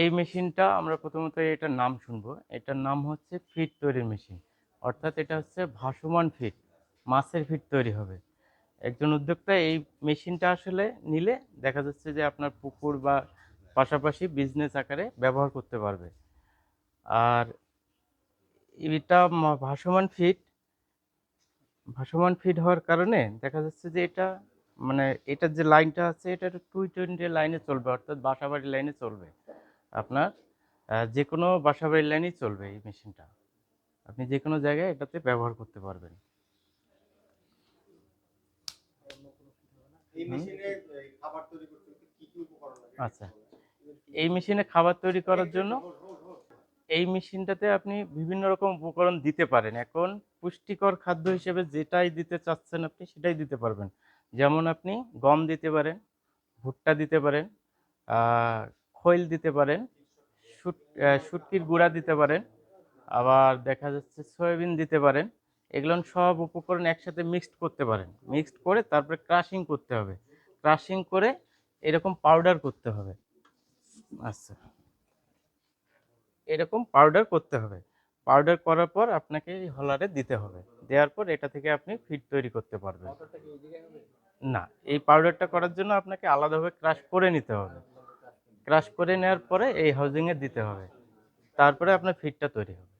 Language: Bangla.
এই মেশিনটা আমরা প্রথমত এটার নাম শুনব। এটার নাম হচ্ছে ফিট তৈরির মেশিন। অর্থাৎ এটা হচ্ছে ভাসমান ফিট, মাছের ফিট তৈরি হবে। একজন উদ্যোক্তা এই মেশিনটা আসলে নিলে দেখা যাচ্ছে যে আপনার পুকুর বা পাশাপাশি বিজনেস আকারে ব্যবহার করতে পারবে। আর এটা ভাসমান ফিট ভাসমান ফিট হওয়ার কারণে দেখা যাচ্ছে যে এটা মানে এটার যে লাইনটা আছে, এটা টু টোয়েন্টি লাইনে চলবে, অর্থাৎ বাসাবাড়ি লাইনে চলবে। আপনার যে কোনো বাসাবাড়ির লাইনেই চলবে এই মেশিনটা। আপনি যে কোনো জায়গায় এটাতে ব্যবহার করতে পারবেন। আচ্ছা। এই মেশিনে খাবার তৈরি করার জন্য এই মেশিনটাতে আপনি বিভিন্ন রকম উপকরণ দিতে পারেন। এখন পুষ্টিকর খাদ্য হিসেবে যেটাই দিতে চাচ্ছেন আপনি সেটাই দিতে পারবেন। যেমন আপনি গম দিতে পারেন ভুট্টা দিতে পারেন খৈল দিতে পারেন শুটকির গুঁড়া দিতে পারেন, আবার দেখা যাচ্ছে সয়াবিন দিতে পারেন। এগুলো সব উপকরণ একসাথে মিক্সড করতে পারেন। মিক্সড করে তারপরে ক্রাশিং করতে হবে। ক্রাশিং করে এরকম পাউডার করতে হবে। আচ্ছা। এরকম পাউডার করতে হবে। পাউডার করার পর আপনাকে এই হলারে দিতে হবে। দেওয়ার পর এটা থেকে আপনি ফিড তৈরি করতে পারবেন। না, এই পাউডারটা করার জন্য আপনাকে আলাদাভাবে ক্রাশ করে নিতে হবে। ক্রাশ করে নেওয়ার পরে এই হাউজিংয়ে দিতে হবে। তারপরে আপনার ফিটটা তৈরি হবে।